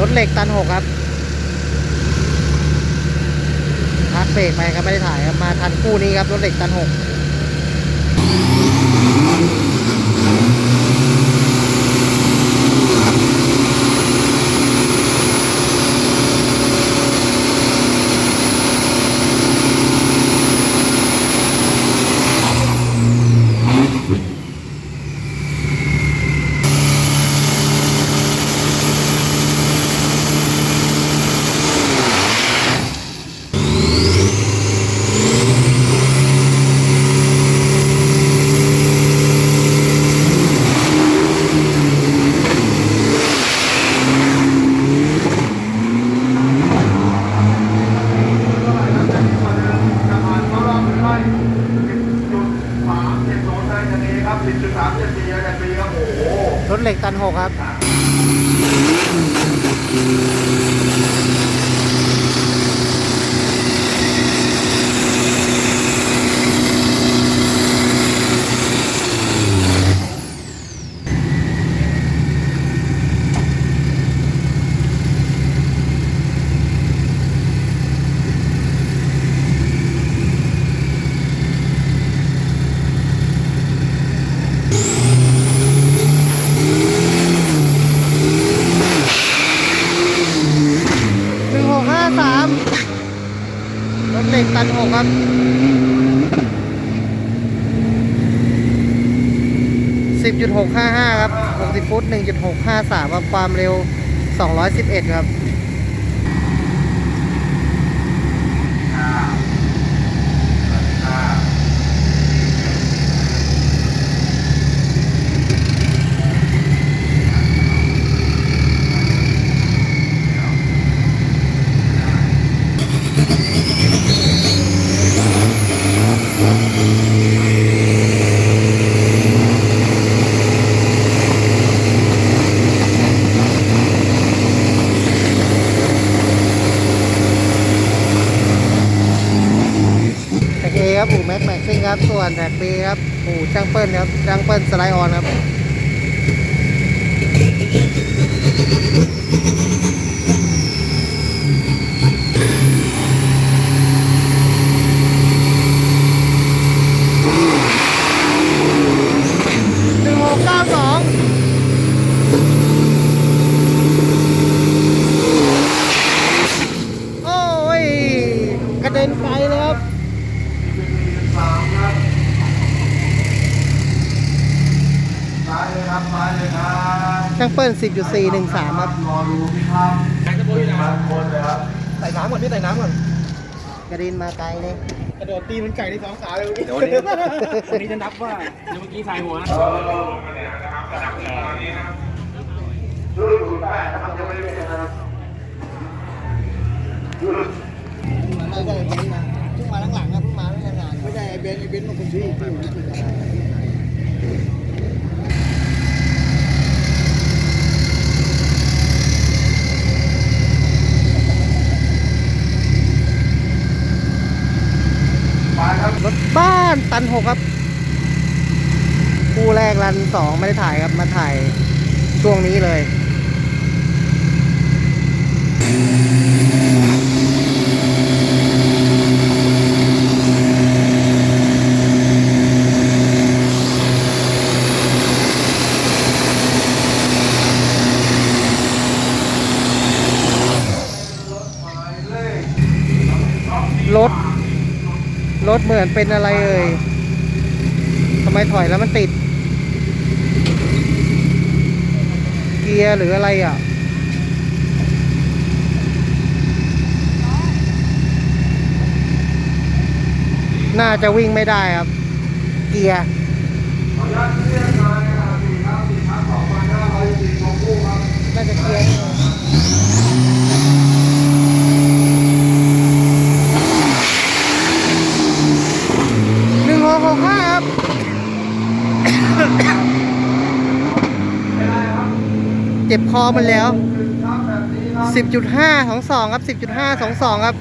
รถเหล็กตันหกครับพักเบรกไปครับไม่ได้ถ่ายครับมาทันคู่นี้ครับรถเหล็กตันหก เหล็กตันหกครับ 10.655 ครับ 60 ฟุต 1.653 ครับ ความเร็ว 211 ครับ ช่างเปิ้ลครับช่างเปิ้ลสไลด์ออนครับ หนึ่งหกเก้าสองโอ้ย กระเด็นไกลเลยครับ ซ้ายเลยครับซ้ายเลยครับ ช่างเปิ้ล 10.413ครับรอดูพี่ครับบางคนเลยครับใส่น้ำก่อนพี่ใส่น้ำก่อนกระเด็นมาไกลเลยกระโดดตีมันไก่ที่สองขาเลยเมื่อกี้เดี๋ยววันนี้วันนี้จะนับว่าเมื่อกี้ใส่หัวนะดูดูได้นะครับยังไม่ได้เป็นนะครับไม่ใช่เบนซ์นะเพิ่งมาหลังๆนะเพิ่งมาไม่นานไม่ใช่ไอ้เบนซ์ไอ้เบนซ์มันคนที่ มาครับ รถบ้านตัน หกครับ คู่แรกรันสองไม่ได้ถ่ายครับ มาถ่ายช่วงนี้เลยรถ รถเหมือนเป็นอะไรเอ่ยำไมถอยแล้วมันติด เกียร์หรืออะไรอะ น่าจะวิ่งไม่ได้ครับ เกียร์ขออนุญาตเรียกนายนะครับสี่ครับสี่ครับสองพันห้าครับน่าจะเกียร์นี่เอ เจ็บคอมันแล้ว 10.5 ของ2ครับ 10.5 ของ2ครับ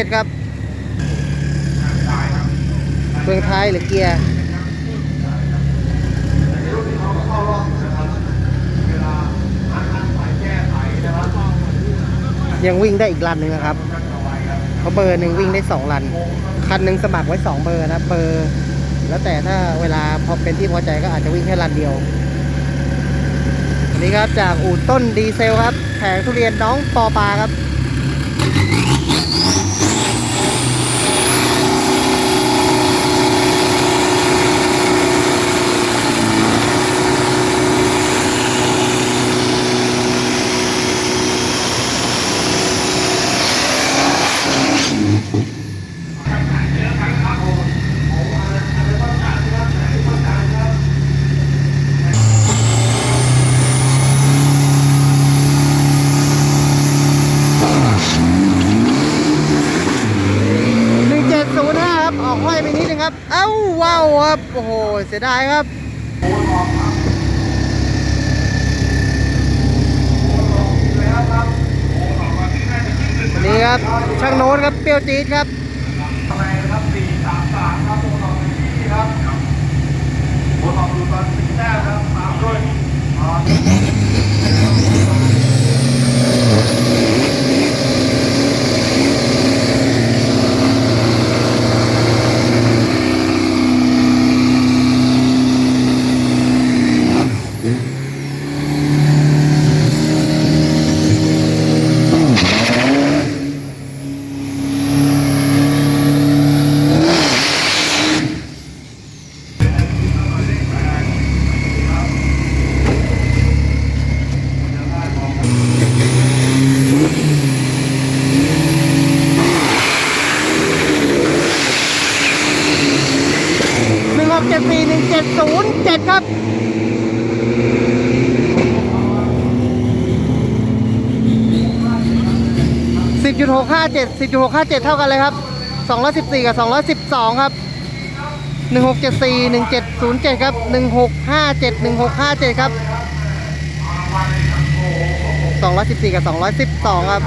217 ครับเมืองไทยหรือเกียร์ยังวิ่งได้อีกลันหนึ่งนะครับ เพราะเบอร์หนึ่งวิ่งได้สองลัน คันหนึ่งสมัครไว้สองเบอร์นะ เบอร์ แล้วแต่ถ้าเวลาพอเป็นที่พอใจก็อาจจะวิ่งแค่รันเดียวนี่ครับจากอู่ต้นดีเซลครับแผงทุเรียนน้องปอปาครับ หนึ่งเจ็ดศูนย์ครับ ออกห้อยไปนิดนึง ครับ เอ้าว้าวครับ โอ้โห เสียดายครับนนี้ครับ ช่างโน้ตครับ เปรี้ยวจี๊ดครับครับสี่สามสามครับโบทองที่ครับโบทองดูตอนสี่แต้มครับตามด้วย 657 10.657 เท่ากันเลยครับ 214 กับ 212 ครับ 1674 1707 ครับ 1657 1657 ครับ 214 กับ 212 ครับ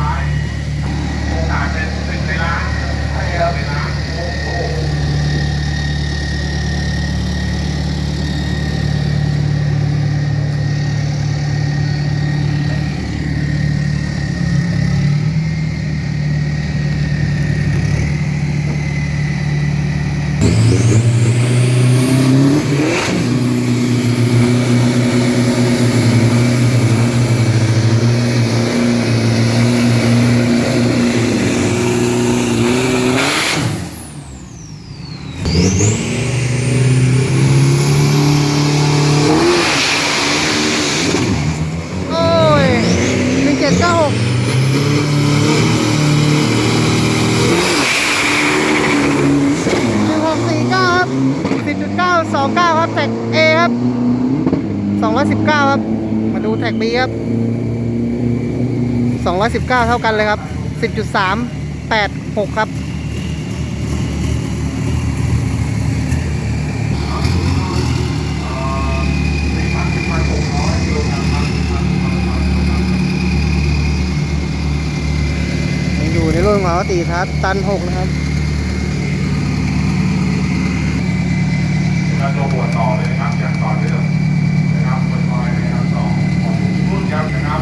19 เท่ากันเลยครับ 10.386 ครับ อยู่ในรุ่นของตีทัศตัน 6 นะครับตัวหัวต่อเลยนะครับอย่างต่อเนื่องนะครับคอยนะครับสองของรุ่นยับนะครับ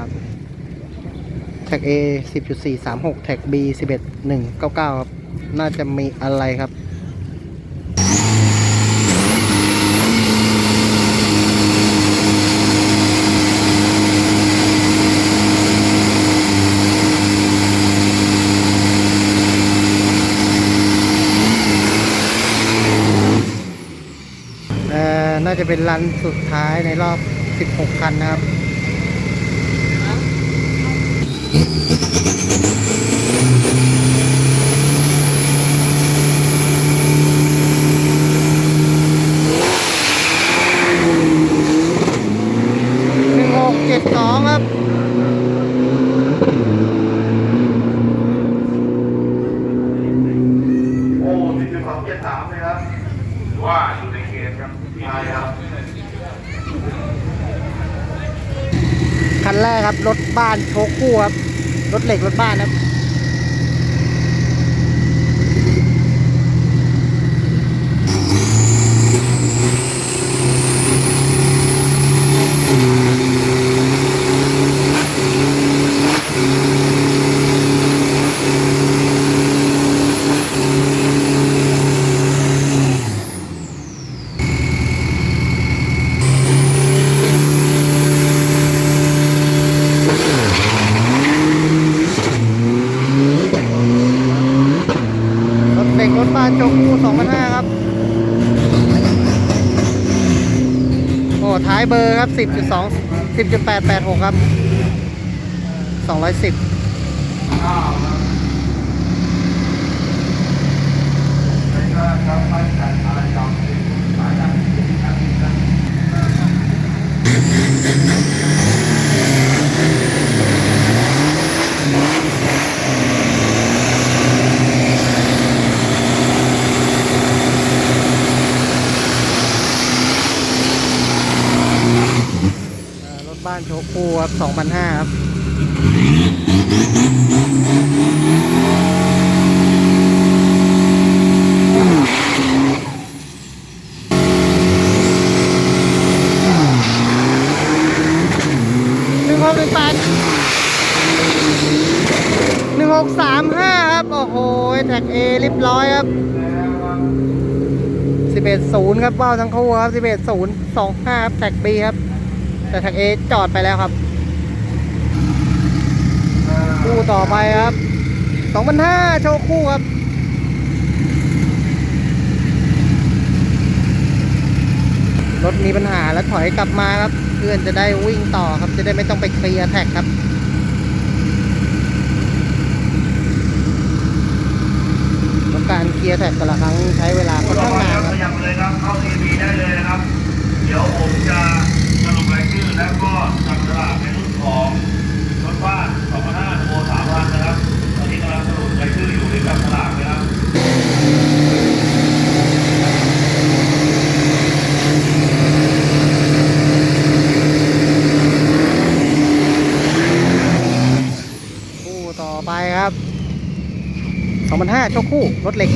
ท็ก A สิบจุดสี่สามหกแท็ก B สิบเอ็ดหนึ่งเก้าเก้าครับ น่าจะมีอะไรครับเอ่อน่าจะเป็นรันสุดท้ายในรอบ 16 คันนะครับ ค ครั บ้านโชกคู่ครับรถเหล็กรถบ้านครับ รถเหล็กรถบ้านโชว์คู่2,500ครับ โอ้ ท้ายเบอร์ครับ10.2 10.886ครับ210อ่ารถบ้านโชว์ คู่ครับ2,500ครับหนึ่งหกหนึ่งแปดหนึ่งหกสามห้าครับ โอ้โห แท็กเอเรียบร้อยครับสิบเอ็ดศูนย์ครับว่าทั้งคู่ครับสิบเอ็ดศูนย์สองห้าครับ แท็กบีครับ แต่แท็กเอจอดไปแล้วครับ คู่ต่อไปครับสองพันห้าโชว์คู่ครับรถมีปัญหาแล้วถอยกลับมาครับ เพื่อนจะได้วิ่งต่อครับ จะได้ไม่ต้องไปเคลียร์แท็กครับ การเคลียร์แท็กแต่ละครั้งใช้เวลาค่อนข้างนานครับขยับเลยครับเข้าทีวีได้เลยนะครับ เดี๋ยวผมจะสรุปรายชื่อแล้วก็จับฉลากในรุ่นของรถบ้าน2,500โม3,000นะครับ ตอนนี้กำลังสรุป รายชื่ออยู่ในจับฉลากนะครับคู่ต่อไปครับ2005โชคคู่ รถเหล็ก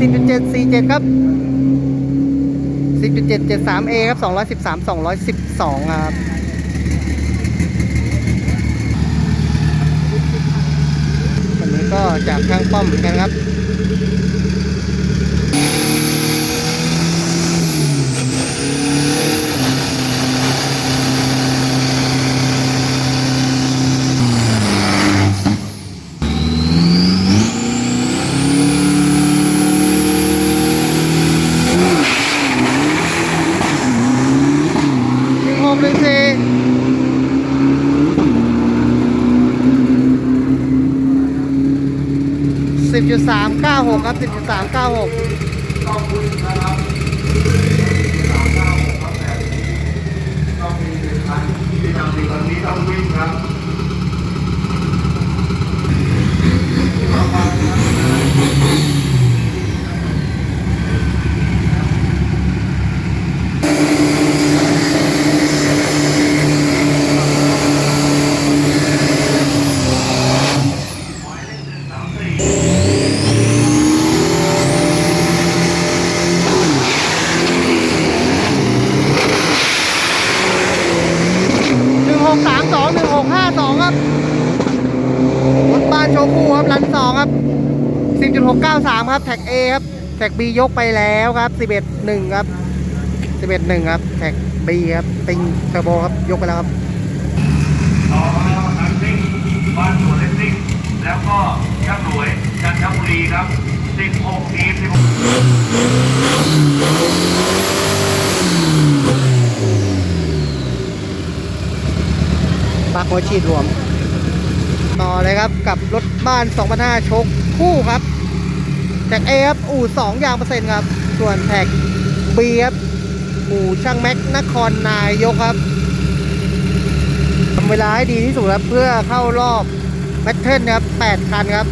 10.747 ครับ 10.773A ครับ 213 212 ครับ วันนี้ก็จากข้างป้อมเหมือนกันครับ 96 ครับ 43 96 แท็ก B ยกไปแล้วครับสิบเอ็ดหนึ่งครับสิบเอ็ดหนึ่งครับแท็ก B ครับติงเทอร์โบครับยกไปแล้วครับต่อมานักซิ่งบ้านสวนเลสซิ่งแล้วก็ช่างหวยจันทบุรีครับ16ทีม16ปักหัวฉีดรวม ต่อเลยครับกับรถบ้าน2005โชคคู่ครับ แท็ก A ครับอู่2ยางเปอร์เซ็นต์ครับ ส่วนแท็กบีครับ อู่ช่างแม็กนครนายกครับทำเวลาให้ดีที่สุดครับ เพื่อเข้ารอบแมทเทิลครับ8คันครับ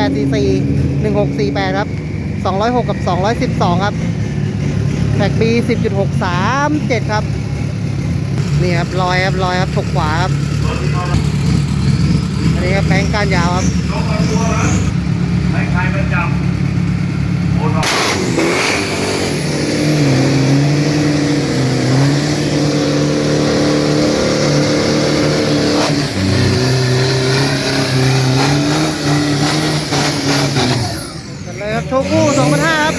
8 cc 1648 ครับ 206 กับ 212 ครับแท็ก B 10.637 ครับ นี่ครับลอยครับลอยครับถกขวาครับ อันนี้ครับแบงการยาวครับไม่ใครประจำโอนออก ครับโชกู้สองพันห้าครับ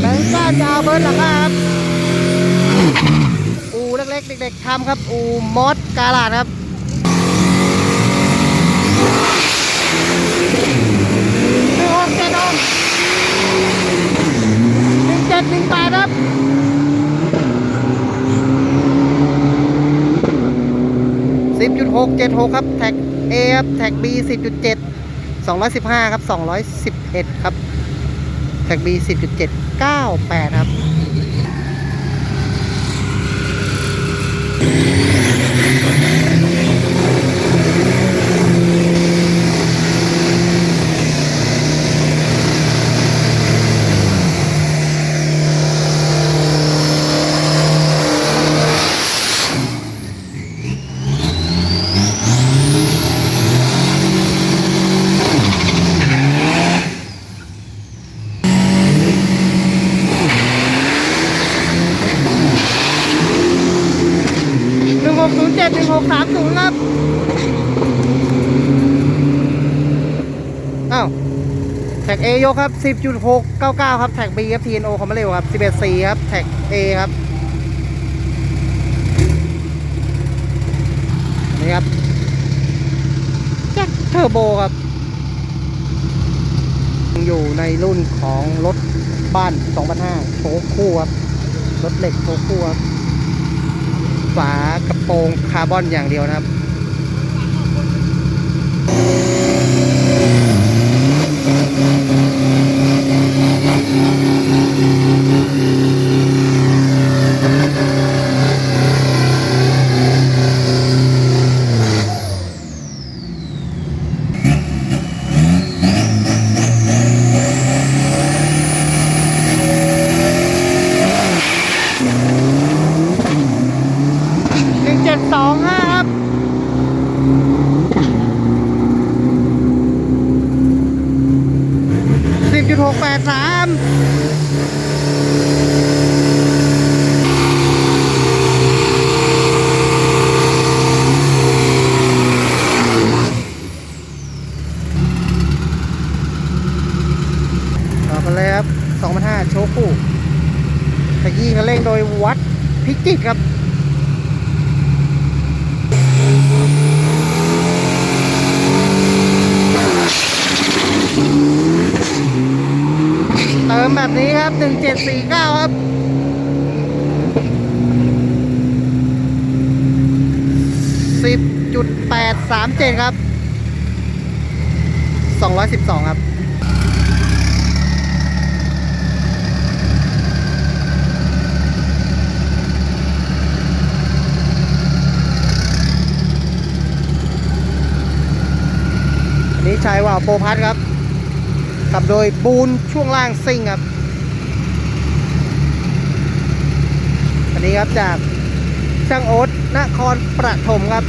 แบงค์ก้านยาวเบิร์ดหลังคาครับอูเล็กๆเด็กๆทำครับ อูมอสกาลาดครับหนึ่งหกเจ็ดองหนึ่งเจ็ดหนึ่งแปดครับสิบจุดหกเจ็ดหกครับ แท็กเอครับแท็กบีสิบจุดเจ็ด 215 ครับ 211 ครับแท็ก B 10.798 ครับ 1607 1630 ครับ อ้าว แท็ กครับ 10.699 ครับแท็ก B ครับ TNO คอมมเร็วครับ 11 4ครับแท็ก A ครับนี่ครับแจ็คเทอร์โบครับ อยู่ในรุ่นของรถบ้าน2005โชว์คู่ครับ รถเหล็กโชว์คู่ครับ ฝากระโปรงคาร์บอนอย่างเดียวนะครับ หนึ่งเจ็ดสองห้าครับ สิบจุดหกแปดสามต่อกันเลยครับส องพันห้าโชว์คู่ขยี้คันเร่งโดยวัดพิจิตรครับเติมแบบนี้ครับ 1749 ครับสิบจุดแปดสามเจ็ดครับสองร้อยสิบสองครับ อันนี้ใช้ว่าวโปรพัทครับขับโดยบูนช่วงล่างซิ่งครับ อันนี้ครับจากช่างโอ๊ตนครประถมครับ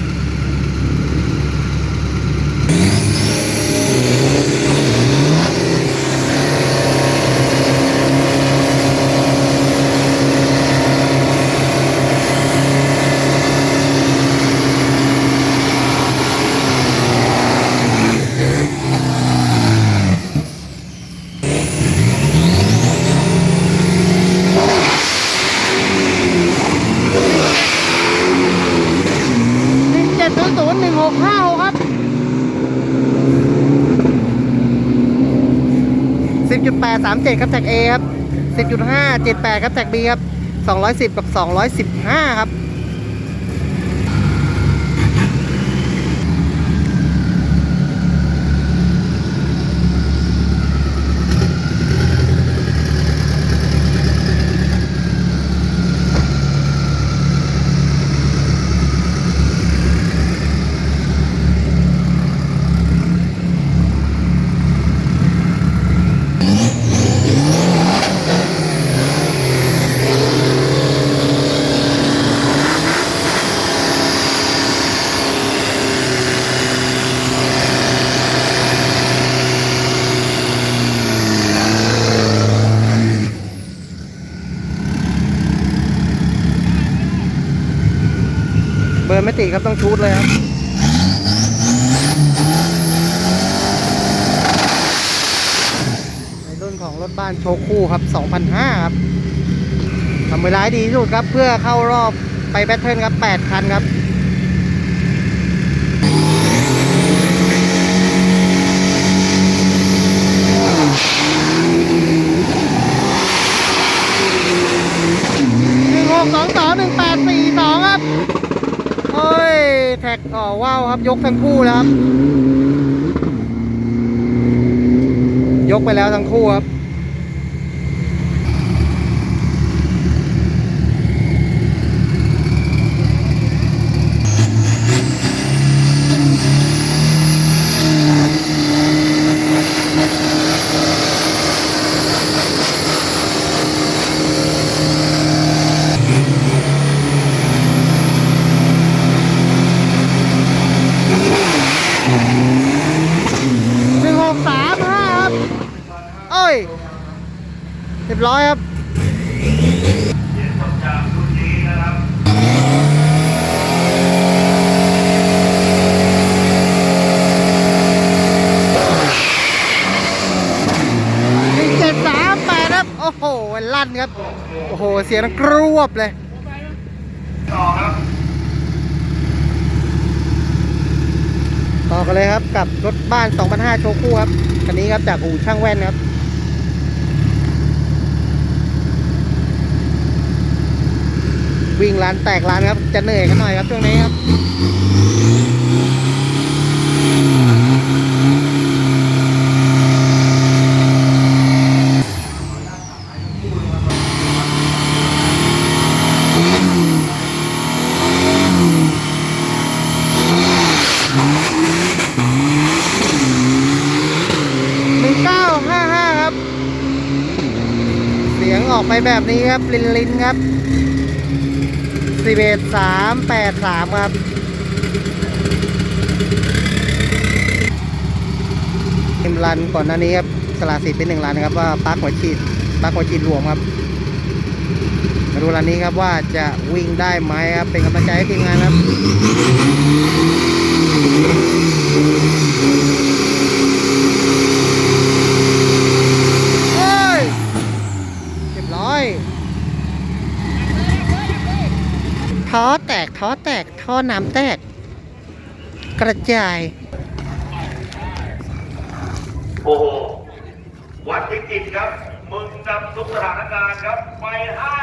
237 ครับแท็ก A ครับ 10.5 78 ครับแท็ก B ครับ 210 กับ 215 ครับ ครับต้องชูดเลยครับในรุ่นของรถบ้านโชคู่ครับ2005ครับทำเวลาดีที่สุดครับเพื่อเข้ารอบไปแบทเทิลครับ 8 คันครับ หนึ่งหกสองสองหนึ่งแปดสี่สองครับโอ้ย ต่อ๋อว้าวครับยกทั้งคู่แล้วครับ ยกไปแล้วทั้งคู่ครับ หนึ่งหกสามห้าครับโอ้ยเรียบร้อยครับ เย็นจบจากชุดนี้นะครับ หนึ่งเจ็ดสามแปดครับ โอ้โห ลั่นครับ โอ้โห เสียงดังกรวบเลยต่อครับต่อกันเลยครับกับรถบ้าน2005โชคู่ครับคันนี้ครับจากอู่ช่างแว่นครับวิ่งร้านแตกร้านครับ จะเหนื่อยกันหน่อยครับช่วงนี้ครับ 1955 ครับ เสียงออกไปแบบนี้ครับลินลินครับ11 383ครับเอ็มรันก่อนหน้านี้ครับสละสิทธิ์เป็นหนึ่งรันนะครับว่าปลั๊กหัวฉีดปลั๊กหัวฉีดรวมครับมาดูรันนี้ครับว่าจะวิ่งได้ไหมครับเป็นกำลังใจให้ทีมงานครับ เฮ้ยเรียบร้อย ท้อแตก ท้อแตก ท่อน้ำแตก กระจาย โอ้โห วัดพิจิตรครับ มึงนำทุกสถานการณ์ครับ ไปห้า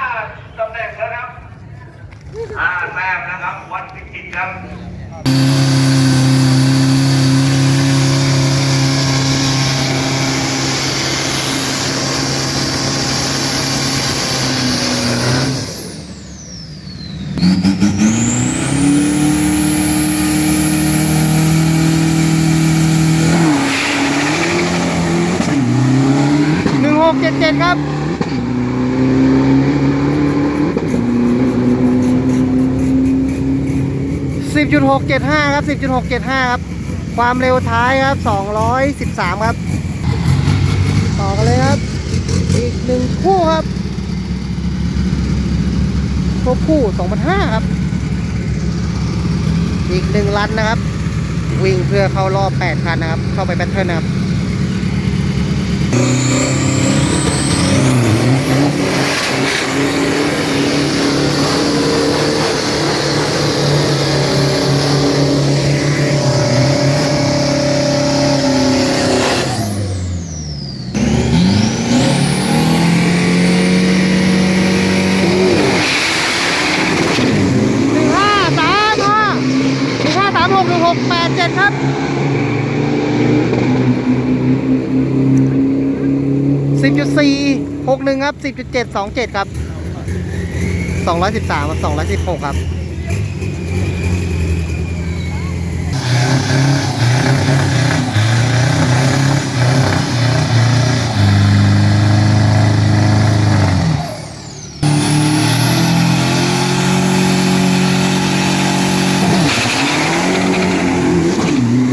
ตำแหน่งแล้วครับห้าแต้มนะครับ วัดพิจิตรครับ 10.675 ครับ 10.675 ครับ ความเร็วท้ายครับ 213 ครับ ต่อกันเลยครับ อีกหนึ่งคู่ครับครบคู่2,500ครับ อีกหนึ่งลันนะครับ วิ่งเพื่อเข้ารอบ 8 คันนะครับ เข้าไปแบทเทิลนะครับามหกแปดเจ็ดครับสิบจุดสี่หกหนึ่งครับสิบจุดเจ็ดสองเจ็ดครับสองร้อยสิบสามสองร้อยสิบหกครับ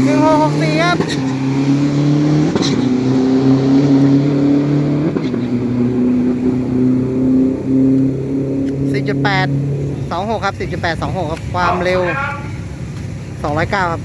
หนึ่งหกหกสี่ครับสิบจุดแปดสองหก ครับสิบจุดแปดสองหกครับ ความเร็วสองร้อยเก้าครับ